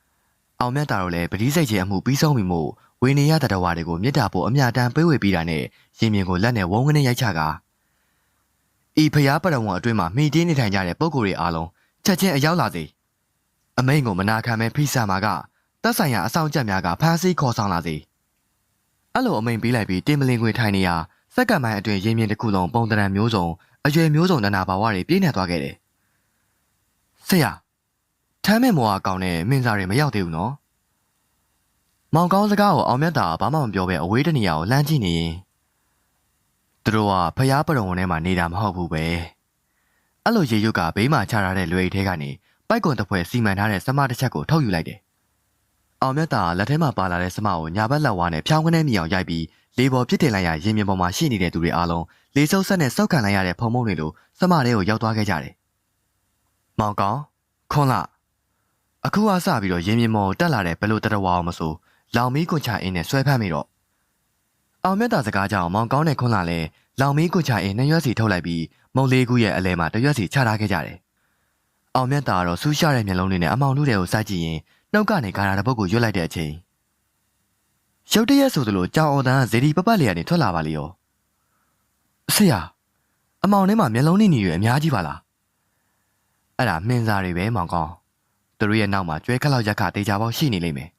။အောင်မြတ်တာတို့လည်းပဒီစိတ်ချေအမှုပြီးဆုံးပြီမို့ဝေနေရတတဝါတွေကိုမြစ်တာဖို့အမြတမ်းပေးဝေပြီးတာနဲ့ရင်မြင်ကိုလက်နဲ့ဝုန်းကနေရိုက်ချကားဤဖျားပရဝံအတွင်းမှာမိတင်းနေထိုင်ကြတဲ့ပုံကိုယ်တွေအားလုံးချက်ချင်းအရောက်လာစေအမိန်ကိုမနာခံမဲ့ဖိဆာမာကတပ်ဆိုင်ရာအဆောင်ချက်များကဖမ်းဆီးခေါ်ဆောင်လာစေအဲ့လိုအမိန်ပေးလိုက်ပြီးတင်မလင်ခွေထိုင်နေရာ စက္ကန့်ပိုင်းအတွင်းရင်းမြစ်တစ်ခုလုံးပုံတရံမျိုးစုံအရွယ်မျိုးစုံနာနာဘာဝတွေပြည့်နေသွားခဲ့တယ်ဆရာထမ်းမဲ့မောအကောင်နဲ့မင်းစားတွေမရောက်သေးဘူးနော်မောင်ကောင်းစကားကိုအောင်မြတ်တာဘာမှမပြောဘဲအဝေးတနေရာကိုလှမ်းကြည့်နေရင်သူတို့ကဖျားပရုံထဲမှာနေတာမဟုတ်ဘူးပဲအဲ့လိုရေရွတ်ကဘေးမှာချထားတဲ့လွယ်ထဲကနေပိုက်ကွန်တစ်ဖွဲစီမံထားတဲ့စမတစ်ချက်ကိုထုတ်ယူလိုက်တယ်အောင်မြတ်တာလက်ထဲမှာပါလာတဲ့စမကိုညာဘက်လက်ဝါးနဲ့ဖြောင်းခနဲ့မြောင်ရိုက်ပြီး လေပေါ်ပြစ်တင်လိုက်ရရင်မြင်ပေါ်မှာရှိနေတဲ့သူတွေအားလုံးလေဆုပ်ဆက်နဲ့စောက်ခံလိုက်ရတဲ့ဖုံမုံတွေလိုစမတွေကိုရောက်သွားခဲ့ကြတယ်မောင်ကောင်ခွန်လာအခုအစပြီးတော့ရင်မြင်မော်တက်လာတဲ့ဘယ်လိုတရဝါအောင်မဆိုလောင်မီးကွန်ချအင်းနဲ့ဆွဲဖမ်းမိတော့အောင်မြတ်တာစကားကြောင့်မောင်ကောင်းနဲ့ခွန်းလာလဲလောင်မီးကွန်ချအင်းနှစ်ရွက်စီထုတ်လိုက်ပြီးမုံလေးကူရဲ့အလဲမှာတရွက်စီချထားခဲ့ကြတယ်အောင်မြတ်တာကတော့ဆူးရှတဲ့မျက်လုံးတွေနဲ့အမောင်လူတွေကိုစိုက်ကြည့်ရင်နှုတ်ကနေဂါရာတစ်ပုတ်ကိုရွတ်လိုက်တဲ့အချိန် ရုတ်တရက်ဆိုသလိုကြောင်အောင်တန်းကဇေဒီပပတ်လေးကနေထွက်လာပါလေရောဆရာအမောင်ထဲမှာမျက်လုံးနဲ့ညီရွယ်အများကြီးပါလားအဲ့ဒါမှင်စာတွေပဲမောင်ကောင်းသူတို့ရဲ့နောက်မှာကျွဲခက်လောက်ရက်ခတေချာပေါက်ရှိနေလိမ့်မယ်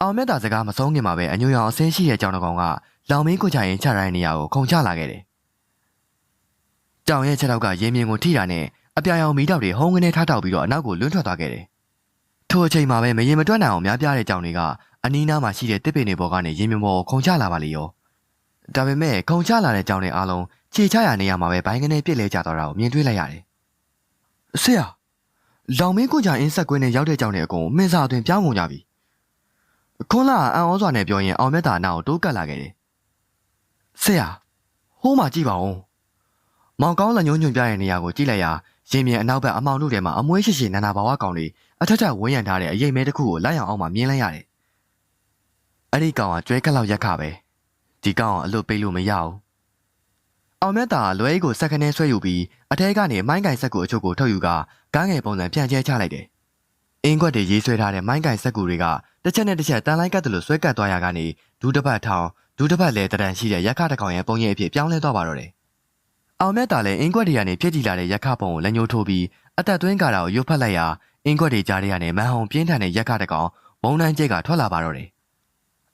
အောင်မြတ်တာစကားမဆုံးခင်မှာပဲအညူရောင်အဆင်းရှိတဲ့ကြောင်တစ်ကောင်ကလောင်မင်းကိုချရင်ချတိုင်းနေရာကိုခုန်ချလာခဲ့တယ်ကြောင်ရဲ့ခြေထောက်ကရေမြင်ကိုထိတာနဲ့အပြာရောင်မီးတောက်တွေဟုံးကနေထားတောက်ပြီးတော့အနောက်ကိုလွန်းထွက်သွားခဲ့တယ်ထိုအချိန်မှာပဲမရင်မတွက်နိုင်အောင်များပြားတဲ့ကြောင်တွေက အနီးနားမှာရှိတဲ့တစ်ပင်တွေပေါ်ကနေရေမြင်ပေါ်ကိုခုန်ချလာပါလေရောဒါပေမဲ့ခုန်ချလာတဲ့ကြောင်တွေအားလုံးခြေချရနေရမှာပဲဘိုင်းကနေပြစ်လဲကျသွားတာကိုမြင်တွေ့လိုက်ရတယ်ဆရာလောင်မင်းကွန်ချာအင်းဆက်ကွင်းနဲ့ရောက်တဲ့ကြောင်တွေအကုန်မင်းစာအတွင်ပြောင်းကုန်ကြပြီခွန်လာအံ့ဩစွာနဲ့ပြောရင်အောင်မြတ်တာနာကိုတိုးကတ်လာခဲ့တယ်ဆရာဟိုးမှကြည့်ပါဦးမောင်ကောင်းလက်ညှိုးညွန့်ပြတဲ့နေရာကိုကြည့်လိုက်ရာရင်မြင်အနောက်ဘက်အမောင်တို့ထဲမှာအမွှေးရှိရှိနာနာဘာဝကောင်တွေအထက်ထက်ဝန်းရံထားတဲ့အရေးမဲတစ်ခုကိုလိုက်အောင်အောင်မှမြင်လိုက်ရတယ် အဲ့ဒီကောင်ကကျွဲကက်လောက်ရက်ခပဲဒီကောင်ကအလွတ်ပေးလို့မရဘူးအောင်မြတ်တာလွဲကိုစက္ကနဲဆွဲယူပြီးအထဲကနေမိုင်းကင်ဆက်ကိုအချို့ကိုထုတ်ယူကကန်းငယ်ပုံစံပြန်ကျဲချလိုက်တယ်အင်းခွက်တွေရေးဆွဲထားတဲ့မိုင်းကင်ဆက်ကူတွေကတစ်ချက်နဲ့တစ်ချက်တန်လိုက်ကတ်တယ်လို့ဆွဲကတ်သွားရကနေဒူးတစ်ပတ်ထောင်ဒူးတစ်ပတ်လဲတရန်ရှိတဲ့ရက်ခတစ်ကောင်ရဲ့ပုံရိပ်အဖြစ်ပြောင်းလဲသွားပါတော့တယ်အောင်မြတ်တာလည်းအင်းခွက်တွေကနေပြည့်ကြည်လာတဲ့ရက်ခပုံကိုလက်ညှိုးထိုးပြီးအသက်သွင်းကာတာကိုရွတ်ဖတ်လိုက်ရာအင်းခွက်တွေကြားထဲကနေမန်ဟုံပြင်းထန်တဲ့ရက်ခတစ်ကောင်ဘုံတန်းကျဲကထွက်လာပါတော့တယ်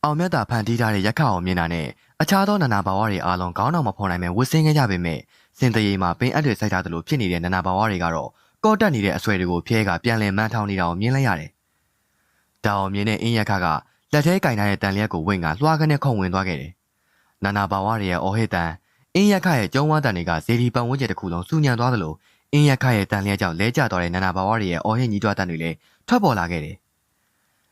အောင်မြတ်တာဖန်တီးထားတဲ့ရက်ခကိုမြင်တာနဲ့အခြားသောနာနာဘာဝတွေအားလုံးခေါင်းတော်မဖော်နိုင်မဲ့ဝစ်စင်းခဲ့ကြပေမဲ့စင်တရေမှာပင်အပ်တွေစိုက်ထားသလိုဖြစ်နေတဲ့နာနာဘာဝတွေကတော့ကော့တက်နေတဲ့အဆွဲတွေကိုဖျဲကပြန်လည်မန်းထောင်နေတာကိုမြင်လိုက်ရတယ်။ဒါအောင်မြင်တဲ့အင်းရက်ခကလက်ထဲကင်ထားတဲ့တန်လျက်ကိုဝင့်ကလွှားကနေခုံဝင်သွားခဲ့တယ်။နာနာဘာဝတွေရဲ့အော်ဟစ်တန်အင်းရက်ခရဲ့ကျုံးဝါတန်တွေကဇေဒီပန်ဝန်းကျင်တစ်ခုလုံးစူညံသွားသလိုအင်းရက်ခရဲ့တန်လျက်ကြောင့်လဲကျသွားတဲ့နာနာဘာဝတွေရဲ့အော်ဟစ်ညီးတွားတန်တွေလည်းထွက်ပေါ်လာခဲ့တယ်။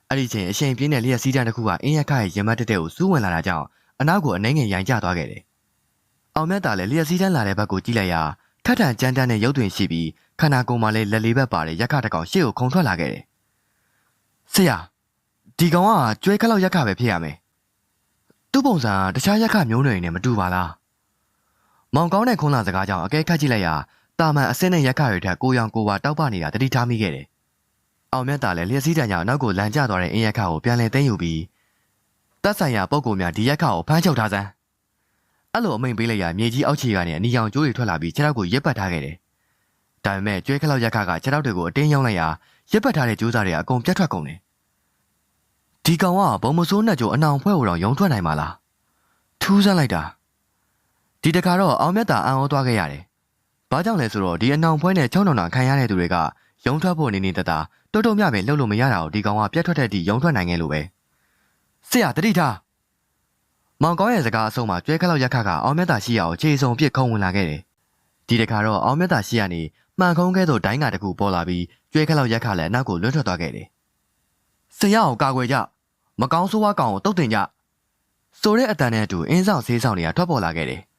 အဲ့ဒီချိန်အချိန်ပြင်းတဲ့လျက်စီးတန်းတစ်ခုကအင်းရက်ခရဲ့ရင်မတ်တက်တဲ့ကိုစူးဝင်လာတာကြောင့်အနောက်ကိုအနှဲငယ်ရိုင်ကျသွားခဲ့တယ်။အောင်မြတ်တာလည်းလျက်စီးတန်းလာတဲ့ဘက်ကိုကြည့်လိုက်ရာခက်ထန်ကြမ်းတမ်းတဲ့ရုပ်တွင်ရှိပြီးခန္ဓာကိုယ်မှာလည်းလက်လေးဘက်ပါတဲ့ရက်ခတစ်ကောင်ရှေ့ကိုခုန်ထွက်လာခဲ့တယ်။ဆရာဒီကောင်ကကျွဲခက်လောက်ရက်ခပဲဖြစ်ရမယ်။သူ့ပုံစံကတခြားရက်ခမျိုးနွယ်နဲ့မတူပါလား။မောင်ကောင်းတဲ့ခွန်လာစကားကြောင့်အကဲခတ်ကြည့်လိုက်ရာတာမန်အစင်းနဲ့ရက်ခတွေထက်ကိုရောင်ကိုပါတောက်ပနေတာတတိထားမိခဲ့တယ်။ အောင်မြတ်တာလည်းလျက်စီးတံကြောင့်နောက်ကိုလန်ကျသွားတဲ့အင်းရက်ခကိုပြန်လည်သိမ်းယူပြီးတက်ဆိုင်ရာပုံကိုများဒီရက်ခကိုဖမ်းချုပ်ထားစမ်းအဲ့လိုအမိန်ပေးလိုက်ရမြေကြီးအောက်ခြေကနေအနီရောင်ကျိုးတွေထွက်လာပြီးခြေထောက်ကိုရက်ပတ်ထားခဲ့တယ်။ဒါပေမဲ့ကျွဲခလောက်ရက်ခကခြေထောက်တွေကိုအတင်းရောင်းလိုက်ရာရက်ပတ်ထားတဲ့ကျိုးစားတွေကအကုန်ပြတ်ထွက်ကုန်တယ်။ဒီကောင်ကဘုံမစိုးနဲ့ကြိုအနောင်ဖွဲ့ကိုတော့ယုံထွက်နိုင်မှာလား။ထူးဆန်းလိုက်တာ။ဒီတခါတော့အောင်မြတ်တာအံ့ဩသွားခဲ့ရတယ်။ဘာကြောင့်လဲဆိုတော့ဒီအနောင်ဖွဲ့နဲ့ချုံနောင်နောင်ခံရတဲ့သူတွေကယုံထွက်ဖို့နေနေတတာ တိုးတိုးမြပဲလှုပ်လို့မရတာကိုဒီကောင်ကပြတ်ထွက်တဲ့အထိယုံထွက်နိုင်ခဲ့လို့ပဲ။ဆရာတတိထားမောင်ကောင်းရဲ့စကားအဆုံးမှာကျွဲခလောက်ရက်ခကအောင်မြတ်တာရှိရအောင်ခြေစုံပြစ်ခုံဝင်လာခဲ့တယ်။ဒီတခါတော့အောင်မြတ်တာရှိရနေမှန်ခုံးကဲသို့ဒိုင်းကတကူပေါ်လာပြီးကျွဲခလောက်ရက်ခလည်းနောက်ကိုလွတ်ထွက်သွားခဲ့တယ်။ဆရာအောင်ကာကွယ်ကြမကောင်းဆိုးဝါးကောင်ကိုတုတ်တင်ကြဆိုတဲ့အတန်နဲ့အတူအင်းဆောင်ဆေးဆောင်တွေကထွက်ပေါ်လာခဲ့တယ်။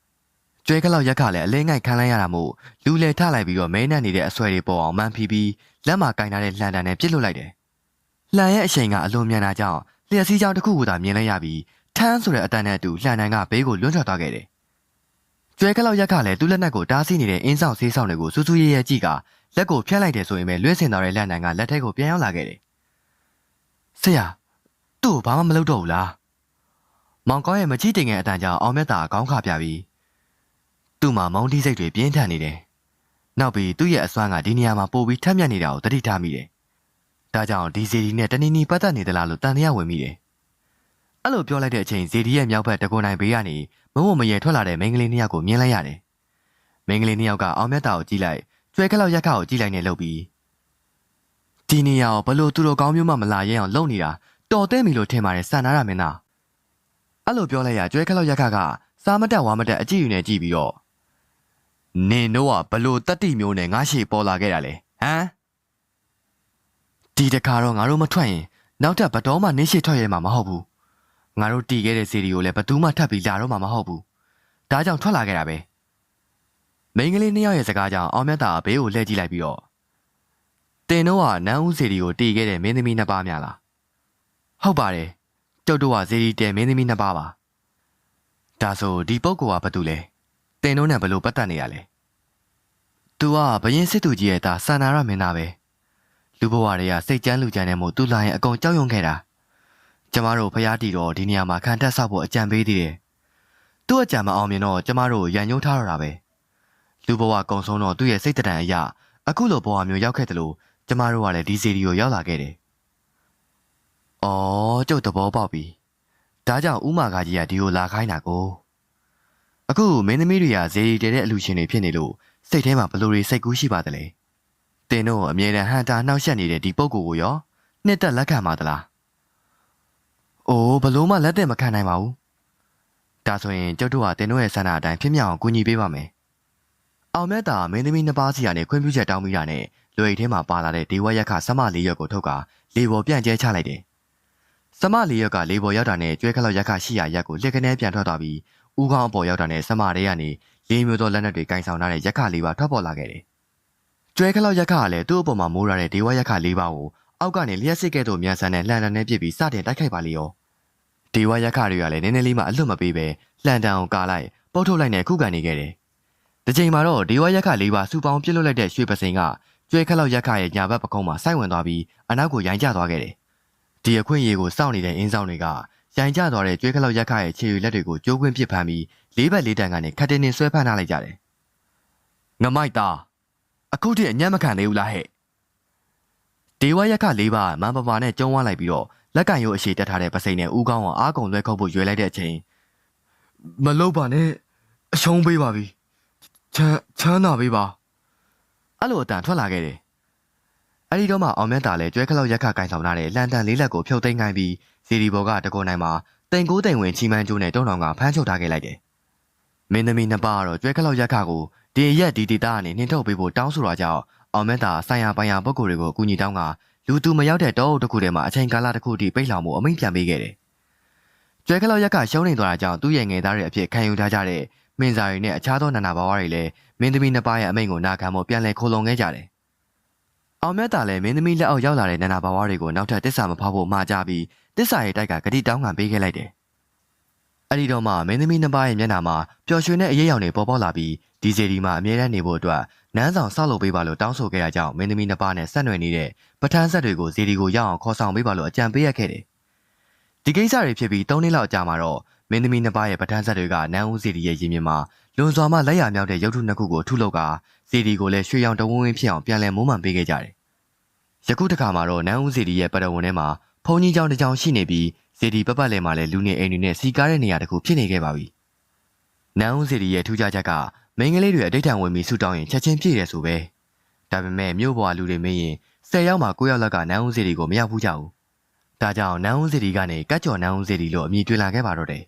ကျွဲခလောက်ရက်ခလည်းအလဲငိုက်ခံလိုက်ရတာမို့လူလေထလိုက်ပြီးတော့မဲနဲ့နေတဲ့အဆွဲတွေပေါ်အောင်မှန်ဖီပြီးလက်မှာကင်ထားတဲ့လှန်တန်နဲ့ပြစ်လွတ်လိုက်တယ်။လှန်ရဲ့အချိန်ကအလွန်မြန်တာကြောင့်လျှက်စီးကြောင်တစ်ခုကိုသာမြင်လိုက်ရပြီးထန်းဆိုတဲ့အတန်နဲ့အတူလှန်တန်ကဘေးကိုလွတ်ထွက်သွားခဲ့တယ်။ကျွဲကလောက်ရက်ကလည်းသူ့လက်နက်ကိုတားဆီးနေတဲ့အင်းဆောင်ဆေးဆောင်တွေကိုစူးစူးရဲရဲကြည့်ကလက်ကိုဖျက်လိုက်တယ်ဆိုရင်ပဲလွှဲစင်သွားတဲ့လက်နံကလက်ထက်ကိုပြန်ရောက်လာခဲ့တယ်။ဆရာသူ့ကိုဘာမှမလုပ်တော့ဘူးလား။မောင်ကောင်းရဲ့မကြည့်တင်ငယ်အတန်ကြောင့်အောင်မြတ်တာခေါင်းခါပြပြီး သူ့မှာမောင်းတိစိတ်တွေပြင်းထန်နေတယ်။နောက်ပြီးသူ့ရဲ့အစွမ်းကဒီနေရာမှာပို့ပြီးထက်မြက်နေတာကိုတတိထားမိတယ်။ဒါကြောင့်ဒီစီဒီနဲ့တနည်းနည်းပတ်သက်နေသလားလို့တန်တရားဝင်မိတယ်။အဲ့လိုပြောလိုက်တဲ့အချိန်ဇေဒီရဲ့မြောက်ဘက်တကွန်နိုင်ဘေးကနေမမမရေထွက်လာတဲ့မိန်းကလေးနှစ်ယောက်ကိုမြင်လိုက်ရတယ်။မိန်းကလေးနှစ်ယောက်ကအောင်မြတ်တာကိုကြည့်လိုက်ကျွဲခလောက်ရက်ခါကိုကြည့်လိုက်နေလို့ပြီးဒီနေရာကိုဘလို့သူတို့ကောင်းမျိုးမှမလာရဲအောင်လုပ်နေတာတော်တဲ့မီလို့ထင်ပါတယ်စံနာရမင်းသားအဲ့လိုပြောလိုက်ရကျွဲခလောက်ရက်ခါကစားမတက်ဝါမတက်အကြည့်ယူနေကြည့်ပြီးတော့ နင်တို့ကဘလို့တတိမျိုးနဲ့ငါရှိပေါ်လာခဲ့တာလေဟမ်ဒီတခါတော့ငါတို့မထွက်ရင်နောက်ထပ်ဘတော်မှနင်းရှိထွက်ရဲမှာမဟုတ်ဘူးငါတို့တီးခဲ့တဲ့စီဒီကိုလည်းဘသူမှထပ်ပြီးလာတော့မှာမဟုတ်ဘူးဒါကြောင့်ထွက်လာခဲ့တာပဲမိန်းကလေးနှစ်ယောက်ရဲ့စကားကြောင့်အောင်မြတ်တာဘေးကိုလှည့်ကြည့်လိုက်ပြီးတော့တင်တော့ကနန်းဦးစီဒီကိုတီးခဲ့တဲ့မင်းသမီးနှစ်ပါးများလားဟုတ်ပါတယ်ကျုပ်တို့ကဇီဒီတဲမင်းသမီးနှစ်ပါးပါဒါဆိုဒီပုဂ္ဂိုလ်ကဘာတူလဲ တင်တို့နဲ့ဘလို့ပတ်သက်နေရလဲ။ "तू ကဘရင်စစ်သူကြီးရဲ့သားစန္နာရမင်းသားပဲ။လူဘဝတွေကစိတ်ကြမ်းလူကြမ်းနဲ့မို့ तू လာရင်အကုန်ကြောက်ရွံ့ခဲ့တာ။ကျမတို့ဖျားတီတော့ဒီနေရာမှာခံတက်ဆောက်ဖို့အကြံပေးသေးတယ်။သူ့အကြံမအောင်မြင်တော့ကျမတို့ရန်ညှိုးထားရတာပဲ။လူဘဝကုံဆုံးတော့သူ့ရဲ့စိတ်တံအရာအခုလိုဘဝမျိုးရောက်ခဲ့တယ်လို့ကျမတို့ကလည်းဒီစီဒီကိုရောက်လာခဲ့တယ်။အော်ကျုပ်သဘောပေါက်ပြီ။ဒါကြောင့်ဥမာကကြီးကဒီကိုလာခိုင်းတာကို။ အခုမင်းသမီးတွေကဇေဒီတဲတဲ့အလူရှင်တွေဖြစ်နေလို့စိတ်ထဲမှာဘလို့တွေစိတ်ကူးရှိပါသလဲ။တင်တို့အမြဲတမ်းဟန်တာနှောက်ယှက်နေတဲ့ဒီပုံကိုကိုရောနှစ်သက်လက်ခံပါသလား။အိုးဘလို့မှလက်သက်မခံနိုင်ပါဘူး။ဒါဆိုရင်ကျုပ်တို့ကတင်တို့ရဲ့ဆန္ဒအတိုင်းဖြစ်မြောက်အောင်ကူညီပေးပါမယ်။အောင်မြတ်တာမင်းသမီးနှစ်ပါးစီကနေခွင့်ပြုချက်တောင်းပြီးတာနဲ့လွေထဲမှာပါလာတဲ့ဒေဝရက်ခဆမလေးရက်ကိုထုတ်ကလေပေါ်ပြန့်ကျဲချလိုက်တယ်။ဆမလေးရက်ကလေပေါ်ရောက်တာနဲ့ကျွဲခလောက်ရက်ခရှိရာရက်ကိုလက်ကနေပြန်ထွက်သွားပြီး ဦးခေါင်းအပေါ်ရောက်တာနဲ့ဆမတွေကနေလေးမျိုးသောလက်နက်တွေကင်ဆောင်ထားတဲ့ရက်ခလေးပါထွက်ပေါ်လာခဲ့တယ်။ကျွဲခလောက်ရက်ခကလည်းသူ့အပေါ်မှာမိုးရတဲ့ဒေဝရက်ခလေးပါကိုအောက်ကနေလျှက်စစ်ကဲ့သို့မြန်ဆန်တဲ့လှန်တန်နဲ့ပြစ်ပြီးစတင်တိုက်ခိုက်ပါလေရော။ဒေဝရက်ခတွေကလည်းနည်းနည်းလေးမှအလွတ်မပေးပဲလှန်တန်အောင်ကာလိုက်ပုတ်ထုတ်လိုက်နဲ့ခုခံနေခဲ့တယ်။ဒီချိန်မှာတော့ဒေဝရက်ခလေးပါစူပေါင်းပြစ်လွတ်လိုက်တဲ့ရွှေပစိန်ကကျွဲခလောက်ရက်ခရဲ့ညာဘက်ပကုံးမှာစိုက်ဝင်သွားပြီးအနောက်ကိုရိုင်းကျသွားခဲ့တယ်။ဒီအခွင့်အရေးကိုစောင့်နေတဲ့အင်းဆောင်တွေက ရိုင်းကျသွားတဲ့ကျွဲခလောက်ရက်ခရဲ့ခြေရွက်လက်တွေကိုကျိုးကွင်းပစ်ဖမ်းပြီးလေးဘက်လေးတန်ကနေခတ်တင်းတင်းဆွဲဖမ်းထားလိုက်ကြတယ်။ငမိုက်သားအခုတည်းအညံ့မခံသေးဘူးလားဟဲ့။ဒေဝရက်ခလေးပါမန်ပပါနဲ့ကျုံးဝလိုက်ပြီးတော့လက်ကင်ရိုးအရှိတက်ထားတဲ့ပစိန်နဲ့ဦးကောင်းကအားကုန်လွဲခုတ်ဖို့ရွေလိုက်တဲ့အချိန်မလုပ်ပါနဲ့အရှုံးပေးပါပြီချမ်းချမ်းသာပေးပါအဲ့လိုအတန်ထွက်လာခဲ့တယ်အဲ့ဒီတော့မှအောင်မြတ်တာလည်းကျွဲခလောက်ရက်ခကင်ဆောင်ထားတဲ့လန်တန်လေးလက်ကိုဖြုတ်သိမ်းခိုင်းပြီး စီဒီဘော်ကတကောနိုင်မှာတိန်ကိုးတိန်ဝင်ချီမန်းကျိုးနဲ့တုံးတော်ကဖမ်းချုပ်ထားခဲ့လိုက်တယ်မင်းသမီးနှစ်ပါးကတော့ကျွဲခလောက်ရက်ခကိုဒီရက်ဒီဒေတာကနေနှင်ထုတ်ပေးဖို့တောင်းဆိုတော့ကြောင့်အောင်မြတ်တာဆိုင်ရာပိုင်ရာပုဂ္ဂိုလ်တွေကိုအကူအညီတောင်းကလူသူမရောက်တဲ့တောအုပ်တစ်ခုထဲမှာအချိန်ကာလတစ်ခုတည်းပိတ်လောင်မှုအမိန့်ပြန်ပေးခဲ့တယ်ကျွဲခလောက်ရက်ကရှုံးနေသွားတာကြောင့်သူ့ရဲ့ငယ်သားတွေအဖြစ်ခံယူထားကြတဲ့မင်းစာရီနဲ့အခြားသောနာနာဘာဝတွေလည်းမင်းသမီးနှစ်ပါးရဲ့အမိန့်ကိုနာခံဖို့ပြန်လည်ခိုးလုံခဲ့ကြတယ်။အောင်မြတ်တာလည်းမင်းသမီးလက်အောက်ရောက်လာတဲ့နာနာဘာဝတွေကိုနောက်ထပ်တစ္ဆာမဖောက်ဖို့မှာကြပြီး တစ္ဆာရဲ့တိုက်ကဂတိတောင်းခံပေးခဲ့လိုက်တယ်။အဲဒီတော့မှမင်းသမီးနှစ်ပါးရဲ့မျက်နှာမှာပျော်ရွှင်တဲ့အရေးရောင်တွေပေါ်ပေါက်လာပြီးဒီဂျေဒီမှာအမြဲတမ်းနေဖို့အတွက်နန်းဆောင်ဆောက်လုပ်ပေးပါလို့တောင်းဆိုခဲ့တာကြောင့်မင်းသမီးနှစ်ပါးနဲ့ဆက်နွယ်နေတဲ့ပဋ္ဌာန်းဆက်တွေကိုဇေဒီကိုရအောင်ခေါ်ဆောင်ပေးပါလို့အကြံပေးရခဲ့တယ်။ဒီကိစ္စတွေဖြစ်ပြီး၃နှစ်လောက်ကြာမှာတော့မင်းသမီးနှစ်ပါးရဲ့ပဋ္ဌာန်းဆက်တွေကနန်းဦးဇေဒီရဲ့ရင်မြင်မှာလွန်စွာမှလက်ရမြောက်တဲ့ရုပ်ထုနှစ်ခုကိုထုလုပ်ကဇေဒီကိုလည်းရွှေရောင်တဝင်းဝင်းဖြစ်အောင်ပြန်လည်မိုးမှန်ပေးခဲ့ကြတယ်။ယခုတစ်ခါမှာတော့နန်းဦးဇေဒီရဲ့ပရဝဏ်ထဲမှာ ဖုန်ကြီးကျောင်းတစ်ကျောင်းရှိနေပြီးဇေဒီပပတ်လည်မှာလည်းလူနေအိမ်တွေနဲ့စီကားတဲ့နေရာတစ်ခုဖြစ်နေခဲ့ပါပြီ။နန်းဦးဇေဒီရဲ့ထူးခြားချက်ကမင်းကလေးတွေအဋိဌံဝင်ပြီးဆူတောင်းရင်ချက်ချင်းပြည့်တယ်ဆိုပဲ။ဒါပေမဲ့မြို့ပေါ်လူတွေမင်းရင်၁၀ယောက်မှ9ယောက်လောက်ကနန်းဦးဇေဒီကိုမရောက်ဘူးကြဘူး။ဒါကြောင့်နန်းဦးဇေဒီကနေကတ်ကျော်နန်းဦးဇေဒီလို့အမည်တွင်လာခဲ့ပါတော့တယ်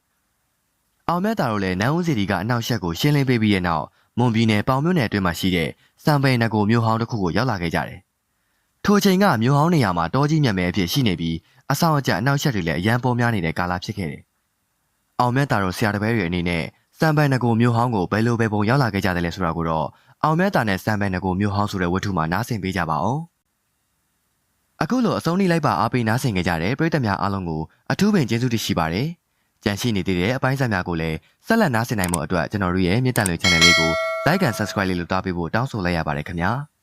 ။အောင်မြတ်တာတို့လည်းနန်းဦးစီဒီကအနောက်ရှက်ကိုရှင်းလင်းပေးပြီးတဲ့နောက်မွန်ပြည်နယ်ပေါင်မြို့နယ်အတွင်းမှာရှိတဲ့စံပိန်နဂိုမြို့ဟောင်းတစ်ခုကိုရောက်လာခဲ့ကြတယ်။ ထိုချိန်ကမြို့ဟောင်းနေရာမှာတောကြီးမြတ်မဲအဖြစ်ရှိနေပြီးအဆောင်အကျအနောက်ရှက်တွေလည်းအရန်ပေါ်များနေတဲ့ကာလဖြစ်ခဲ့တယ်။အောင်မြတ်တာတို့ဆရာတပည့်တွေအနေနဲ့စံပိန်နဂိုမြို့ဟောင်းကိုဘယ်လိုပဲပုံရောက်လာခဲ့ကြတယ်လဲဆိုတာကိုတော့အောင်မြတ်တာနဲ့စံပိန်နဂိုမြို့ဟောင်းဆိုတဲ့ဝတ္ထုမှာနားဆင်ပေးကြပါအောင်။အခုလိုအဆုံးထိလိုက်ပါအားပေးနားဆင်ကြကြတဲ့ပရိသတ်များအားလုံးကိုအထူးပင်ကျေးဇူးတင်ရှိပါတယ်။ကြန့်ရှိနေသေးတဲ့အပိုင်းဆက်များကိုလည်းဆက်လက်နားဆင်နိုင်မှုအတွက်ကျွန်တော်တို့ရဲ့မြစ်တန်လွေ channel လေးကို like and subscribe လေးလုပ်သားပေးဖို့တောင်းဆိုလိုက်ရပါတယ်ခင်ဗျာ။